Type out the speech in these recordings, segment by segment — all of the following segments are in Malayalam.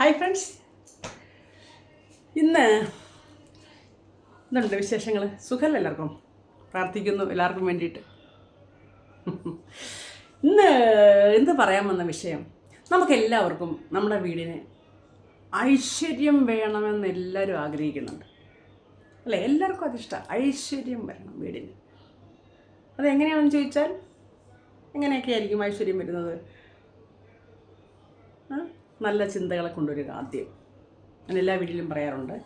Hi friends. ഇന്ന് എന്തുണ്ട് വിശേഷങ്ങൾ സുഖമല്ല എല്ലാവർക്കും? പ്രാർത്ഥിക്കുന്നു എല്ലാവർക്കും വേണ്ടിയിട്ട്. ഇന്ന് എന്ത് പറയാൻ വന്ന വിഷയം? നമുക്കെല്ലാവർക്കും നമ്മുടെ വീടിന് ഐശ്വര്യം വേണമെന്ന് എല്ലാവരും ആഗ്രഹിക്കുന്നുണ്ട്. അല്ലേ? എല്ലാവർക്കും അതിഷ്ടമാണ് ഐശ്വര്യം വരണം വീടിന്. അതെങ്ങനെയാണെന്ന് ചോദിച്ചാൽ എങ്ങനെയൊക്കെ ആയിരിക്കും ഐശ്വര്യം വരുന്നത്? നല്ല ചിന്തകളെ കൊണ്ടുവരിക ആദ്യം. ഞാൻ എല്ലാ വീട്ടിലും പറയാറുണ്ട്.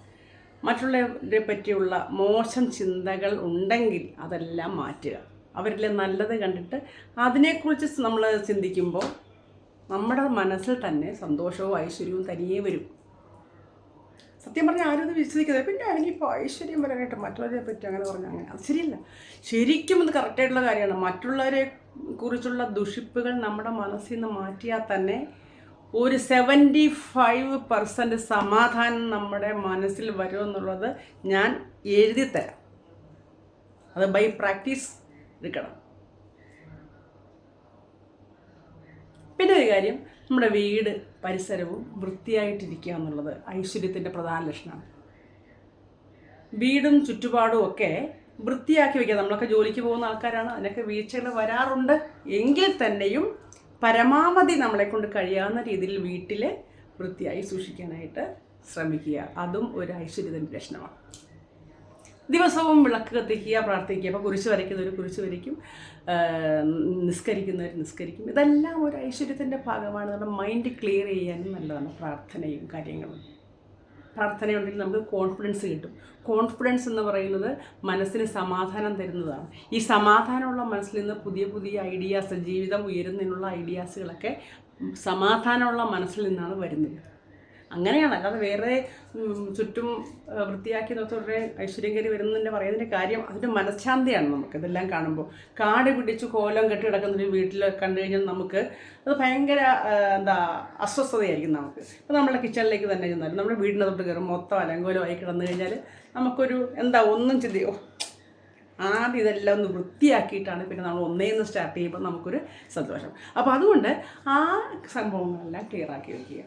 മറ്റുള്ളവരെ പറ്റിയുള്ള മോശം ചിന്തകൾ ഉണ്ടെങ്കിൽ അതെല്ലാം മാറ്റുക. അവരിലെ നല്ലത് കണ്ടിട്ട് അതിനെക്കുറിച്ച് നമ്മൾ ചിന്തിക്കുമ്പോൾ നമ്മുടെ മനസ്സിൽ തന്നെ സന്തോഷവും ഐശ്വര്യവും തനിയേ വരും. സത്യം പറഞ്ഞാൽ ആരും ഇത് വിശ്വസിക്കുന്നത് പിന്നെ ഇനിയിപ്പോൾ ഐശ്വര്യം വരാനായിട്ട് മറ്റുള്ളവരെ പറ്റി അങ്ങനെ പറഞ്ഞാൽ അങ്ങനെ. അത് ശരിയല്ല. ശരിക്കും ഇത് കറക്റ്റായിട്ടുള്ള കാര്യമാണ്. മറ്റുള്ളവരെ കുറിച്ചുള്ള ദുഷിപ്പുകൾ നമ്മുടെ മനസ്സിൽ നിന്ന് മാറ്റിയാൽ തന്നെ ഒരു സെവന്റി ഫൈവ് പെർസെന്റ് സമാധാനം നമ്മുടെ മനസ്സിൽ വരുമെന്നുള്ളത് ഞാൻ എഴുതി തരാം അത് ബൈ പ്രാക്ടീസ് എടുക്കണം. പിന്നെ ഒരു കാര്യം നമ്മുടെ വീട് പരിസരവും വൃത്തിയായിട്ടിരിക്കുക എന്നുള്ളത് ഐശ്വര്യത്തിന്റെ പ്രധാന ലക്ഷണമാണ്. വീടും ചുറ്റുപാടും ഒക്കെ വൃത്തിയാക്കി വയ്ക്കുക നമ്മളൊക്കെ ജോലിക്ക് പോകുന്ന ആൾക്കാരാണ്. അതിനൊക്കെ വീഴ്ചകൾ വരാറുണ്ട്. എങ്കിൽ തന്നെയും പരമാവധി നമ്മളെ കൊണ്ട് കഴിയാവുന്ന രീതിയിൽ വീട്ടിൽ വൃത്തിയായി സൂക്ഷിക്കാനായിട്ട് ശ്രമിക്കുക. അതും ഒരു ഐശ്വര്യത്തിന്റെ ലക്ഷണമാണ്. ദിവസവും വിളക്ക് കത്തിക്കുക പ്രാർത്ഥിക്കുക. അപ്പോൾ കുരിശ് വരയ്ക്കുന്നവർ കുരിശ് വരയ്ക്കും. നിസ്കരിക്കുന്നവർ നിസ്കരിക്കും. ഇതെല്ലാം ഒരു ഐശ്വര്യത്തിന്റെ ഭാഗമാണ്. നമ്മുടെ മൈൻഡ് ക്ലിയർ ചെയ്യാനും നല്ലതാണ് പ്രാർത്ഥനയും കാര്യങ്ങളും. പ്രാർത്ഥനയുണ്ടെങ്കിൽ നമുക്ക് കോൺഫിഡൻസ് കിട്ടും. കോൺഫിഡൻസ് എന്ന് പറയുന്നത് മനസ്സിന് സമാധാനം തരുന്നതാണ്. ഈ സമാധാനമുള്ള മനസ്സിൽ നിന്ന് പുതിയ പുതിയ ഐഡിയാസ് ജീവിതം ഉയരുന്നതിനുള്ള ഐഡിയാസുകളൊക്കെ സമാധാനമുള്ള മനസ്സിൽ നിന്നാണ് വരുന്നത്. അങ്ങനെയാണ്. അല്ലാതെ വേറെ ചുറ്റും വൃത്തിയാക്കി നോക്കുന്നവരുടെ ഐശ്വര്യം കയറി വരുന്നതിന്റെ പറയുന്നതിന്റെ കാര്യം അതിന്റെ മനഃശാന്തിയാണ് നമുക്ക് ഇതെല്ലാം കാണുമ്പോൾ. കാട് പിടിച്ച് കോലം കെട്ടി കിടക്കുന്ന ഒരു വീട്ടിൽ കണ്ടു കഴിഞ്ഞാൽ നമുക്ക് അത് ഭയങ്കര എന്താ അസ്വസ്ഥതയായിരിക്കും നമുക്ക്. ഇപ്പോൾ നമ്മുടെ കിച്ചണിലേക്ക് തന്നെ ചെന്നാലും നമ്മുടെ വീടിന്റെ തൊട്ട് കയറും മൊത്തം അലങ്കോലം ആയി കിടന്നു കഴിഞ്ഞാൽ നമുക്കൊരു എന്താ ഒന്നും ചിന്തയോ ആദ്യം ഇതെല്ലാം ഒന്ന് വൃത്തിയാക്കിയിട്ടാണ് പിന്നെ നമ്മൾ ഒന്നേന്ന് സ്റ്റാർട്ട് ചെയ്യുമ്പോൾ നമുക്കൊരു സന്തോഷം. അപ്പോൾ അതുകൊണ്ട് ആ സംഭവങ്ങളെല്ലാം ക്ലിയർ ആക്കി വയ്ക്കുക.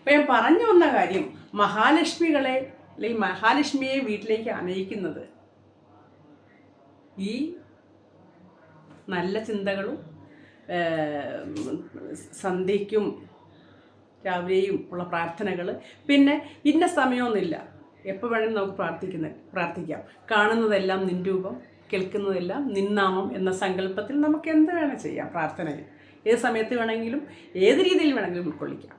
ഇപ്പം ഞാൻ പറഞ്ഞു വന്ന കാര്യം മഹാലക്ഷ്മികളെ അല്ലെങ്കിൽ മഹാലക്ഷ്മിയെ വീട്ടിലേക്ക് അനയിക്കുന്നത് ഈ നല്ല ചിന്തകളും സന്ധ്യയ്ക്കും രാവിലെയും ഉള്ള പ്രാർത്ഥനകൾ പിന്നെ ഇന്ന സമയമൊന്നുമില്ല. എപ്പോൾ വേണമെങ്കിലും നമുക്ക് പ്രാർത്ഥിക്കുന്ന പ്രാർത്ഥിക്കാം. കാണുന്നതെല്ലാം നിൻ രൂപം കേൾക്കുന്നതെല്ലാം നിന്നാമം എന്ന സങ്കല്പത്തിൽ നമുക്ക് എന്ത് വേണം ചെയ്യാം പ്രാർത്ഥനയിൽ. ഏത് സമയത്ത് വേണമെങ്കിലും ഏത് രീതിയിൽ വേണമെങ്കിലും ഉൾക്കൊള്ളിക്കാം.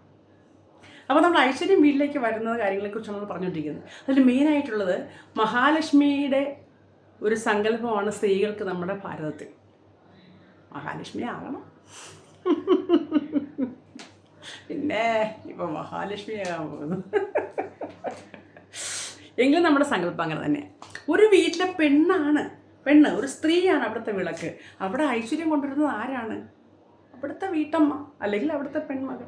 അപ്പോൾ നമ്മൾ ഐശ്വര്യം വീട്ടിലേക്ക് വരുന്ന കാര്യങ്ങളെക്കുറിച്ച് നമ്മൾ പറഞ്ഞുകൊണ്ടിരിക്കുന്നത്. അതിൽ മെയിനായിട്ടുള്ളത് മഹാലക്ഷ്മിയുടെ ഒരു സങ്കല്പമാണ് സ്ത്രീകൾക്ക് നമ്മുടെ ഭാരതത്തിൽ. മഹാലക്ഷ്മി ആകണം. പിന്നെ ഇപ്പോൾ മഹാലക്ഷ്മി ആകാൻ പോകുന്നു. എങ്കിലും നമ്മുടെ സങ്കല്പം അങ്ങനെ തന്നെ ഒരു വീട്ടിലെ പെണ്ണാണ് പെണ്ണ് ഒരു സ്ത്രീയാണ് അവിടുത്തെ വിളക്ക്. അവിടെ ഐശ്വര്യം കൊണ്ടുവരുന്നത് ആരാണ്? അവിടുത്തെ വീട്ടമ്മ അല്ലെങ്കിൽ അവിടുത്തെ പെൺമകൾ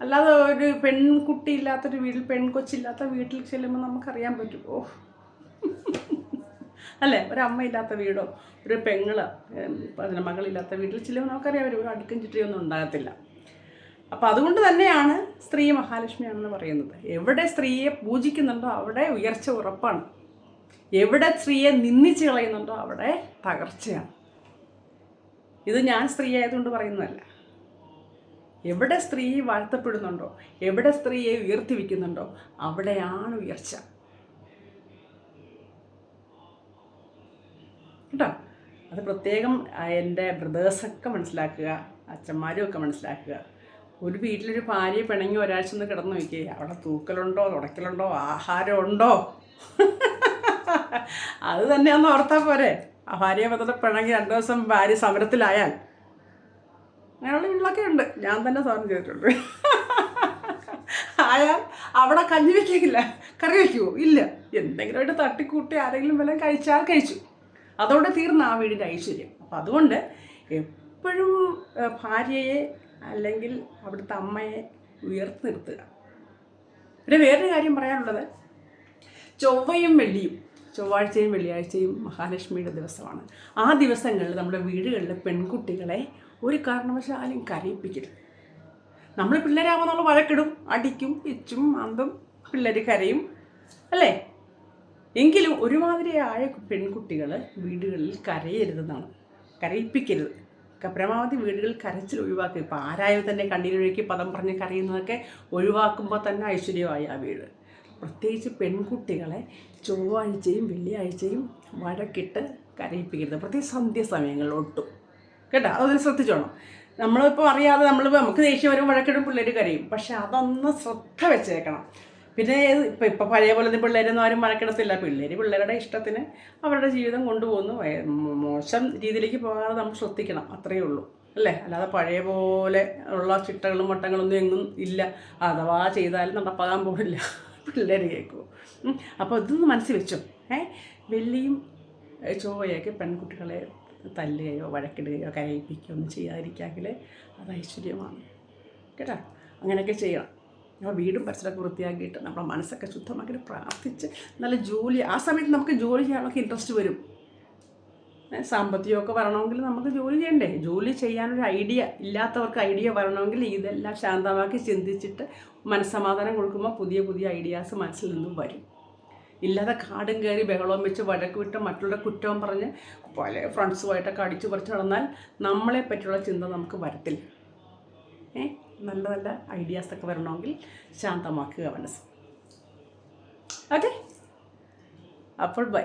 അല്ലാതെ ഒരു പെൺകുട്ടി ഇല്ലാത്തൊരു വീട്ടിൽ പെൺകൊച്ചില്ലാത്ത വീട്ടിൽ ചെല്ലുമ്പോൾ നമുക്കറിയാൻ പറ്റും. ഓ. അല്ലേ? ഒരമ്മ ഇല്ലാത്ത വീടോ ഒരു പെങ്ങൾ അതിന് മകളില്ലാത്ത വീട്ടിൽ ചെല്ലുമ്പോൾ നമുക്കറിയാം ഒരു അടുക്കും ചിട്ടിയൊന്നും ഉണ്ടാകത്തില്ല. അപ്പം അതുകൊണ്ട് തന്നെയാണ് സ്ത്രീ മഹാലക്ഷ്മിയാണെന്ന് പറയുന്നത്. എവിടെ സ്ത്രീയെ പൂജിക്കുന്നുണ്ടോ അവിടെ ഉയർച്ച ഉറപ്പാണ്. എവിടെ സ്ത്രീയെ നിന്ദിച്ച് കളയുന്നുണ്ടോ അവിടെ തകർച്ചയാണ്. ഇത് ഞാൻ സ്ത്രീ ആയതുകൊണ്ട് പറയുന്നതല്ല. എവിടെ സ്ത്രീ വാഴ്ത്തപ്പെടുന്നുണ്ടോ? എവിടെ സ്ത്രീയെ ഉയർത്തി വയ്ക്കുന്നുണ്ടോ അവിടെയാണ് ഉയർച്ച. കേട്ടോ? അത് പ്രത്യേകം എന്റെ ബ്രദേഴ്സൊക്കെ മനസ്സിലാക്കുക അച്ഛന്മാരും ഒക്കെ മനസ്സിലാക്കുക. ഒരു വീട്ടിലൊരു ഭാര്യ പിണങ്ങി ഒരാഴ്ച ഒന്ന് കിടന്നു നോക്കിയേ അവിടെ തൂക്കലുണ്ടോ തുടക്കലുണ്ടോ ആഹാരമുണ്ടോ? അത് തന്നെയാന്ന് ഓർത്താൽ പോരെ. ആ ഭാര്യയെ പത്രത്തിൽ പിണങ്ങി രണ്ടു ദിവസം ഭാര്യ സമരത്തിലായാൽ അങ്ങനെയുള്ള വീട്ടിലൊക്കെ ഉണ്ട്. ഞാൻ തന്നെ സാറിന് ചെയ്തിട്ടുണ്ട്. ആയാൽ അവിടെ കഞ്ഞി വെക്കില്ല കറി വയ്ക്കുമോ ഇല്ല. എന്തെങ്കിലും എന്തെങ്കിലുമായിട്ട് തട്ടിക്കൂട്ടി ആരെങ്കിലും വല്ലതും കഴിച്ചാൽ കഴിച്ചു. അതോടെ തീർന്ന ആ വീടിന്റെ ഐശ്വര്യം. അപ്പം അതുകൊണ്ട് എപ്പോഴും ഭാര്യയെ അല്ലെങ്കിൽ അവിടുത്തെ അമ്മയെ ഉയർത്തി നിർത്തുക. പിന്നെ വേറൊരു കാര്യം പറയാനുള്ളത്. ചൊവ്വയും വെള്ളിയും ചൊവ്വാഴ്ചയും വെള്ളിയാഴ്ചയും മഹാലക്ഷ്മിയുടെ ദിവസമാണ്. ആ ദിവസങ്ങളിൽ നമ്മുടെ വീടുകളിലെ പെൺകുട്ടികളെ ഒരു കാരണവശാലും കരയിപ്പിക്കരുത്. നമ്മൾ പിള്ളേരാകുമ്പോൾ നമ്മൾ വഴക്കിടും അടിക്കും ഇച്ചും അന്തും പിള്ളേർ കരയും അല്ലേ? എങ്കിലും ഒരുമാതിരിയായ പെൺകുട്ടികൾ വീടുകളിൽ കരയരുതെന്നാണ്. കരയിപ്പിക്കരുത്. പരമാവധി വീടുകൾ കരച്ചിൽ ഒഴിവാക്കുക. ഇപ്പോൾ ആരായാലും തന്നെ കണ്ണീരൊഴുക്കി പദം പറഞ്ഞ് കരയുന്നതൊക്കെ ഒഴിവാക്കുമ്പോൾ തന്നെ ഐശ്വര്യമായി ആ വീട്. പ്രത്യേകിച്ച് പെൺകുട്ടികളെ ചൊവ്വാഴ്ചയും വെള്ളിയാഴ്ചയും വഴക്കിട്ട് കരയിപ്പിക്കരുത്. പ്രത്യേകിച്ച് സന്ധ്യ സമയങ്ങളിൽ ഒട്ടും കേട്ടോ? അതൊന്ന് ശ്രദ്ധിച്ചോണം. നമ്മളിപ്പോൾ അറിയാതെ നമ്മൾ നമുക്ക് ദേഷ്യം വരും വഴക്കിടും പിള്ളേർ കരയും. പക്ഷെ അതൊന്ന് ശ്രദ്ധ വെച്ചേക്കണം. പിന്നെ ഇപ്പം ഇപ്പം പഴയ പോലെ പിള്ളേരൊന്നും ആരും വഴക്കിടത്തില്ല. പിള്ളേർ പിള്ളേരുടെ ഇഷ്ടത്തിന് അവരുടെ ജീവിതം കൊണ്ടുപോകുന്നു. മോശം രീതിയിലേക്ക് പോകാതെ നമ്മൾ ശ്രദ്ധിക്കണം. അത്രയേ ഉള്ളൂ. അല്ലേ? അല്ലാതെ പഴയ പോലെ ഉള്ള ചിട്ടകളും വട്ടങ്ങളൊന്നും എങ്ങും ഇല്ല. അഥവാ ചെയ്താലും നടപ്പാകാൻ പോകില്ല. പിള്ളേർ കേൾക്കുമോ അപ്പോൾ ഇതൊന്ന് മനസ്സിൽ വെച്ചു. ഏ? വെള്ളിയും ചോവയൊക്കെ പെൺകുട്ടികളെ തല്ലുകയോ വഴക്കിടുകയോ കരയിപ്പിക്കുകയോ ഒന്നും ചെയ്യാതിരിക്കാമെങ്കിൽ അത് ഐശ്വര്യമാണ്. കേട്ടോ? അങ്ങനെയൊക്കെ ചെയ്യണം. അപ്പോൾ വീടും പരിസരമൊക്കെ വൃത്തിയാക്കിയിട്ട് നമ്മുടെ മനസ്സൊക്കെ ശുദ്ധമാക്കി പ്രാർത്ഥിച്ച് നല്ല ജോലി ആ സമയത്ത് നമുക്ക് ജോലി ചെയ്യാനൊക്കെ ഇൻട്രസ്റ്റ് വരും. സാമ്പത്തികമൊക്കെ വരണമെങ്കിൽ നമുക്ക് ജോലി ചെയ്യണ്ടേ? ജോലി ചെയ്യാനൊരു ഐഡിയ ഇല്ലാത്തവർക്ക് ഐഡിയ വരണമെങ്കിൽ ഇതെല്ലാം ശാന്തമാക്കി ചിന്തിച്ചിട്ട് മനസ്സമാധാനം കൊടുക്കുമ്പോൾ പുതിയ പുതിയ ഐഡിയാസ് മനസ്സിൽ നിന്നും വരും. ഇല്ലാതെ കാടും കയറി ബഹളവും വെച്ച് വഴക്ക് വിട്ട് മറ്റുള്ള കുറ്റവും പറഞ്ഞ് പല ഫ്രണ്ട്സുമായിട്ടൊക്കെ അടിച്ചു പറിച്ച് നടന്നാൽ നമ്മളെ പറ്റിയുള്ള ചിന്ത നമുക്ക് വരത്തില്ല. ഏ? നല്ല നല്ല ഐഡിയാസൊക്കെ വരണമെങ്കിൽ ശാന്തമാക്കുക മനസ്സ്. ഓക്കെ അപ്പോൾ ബൈ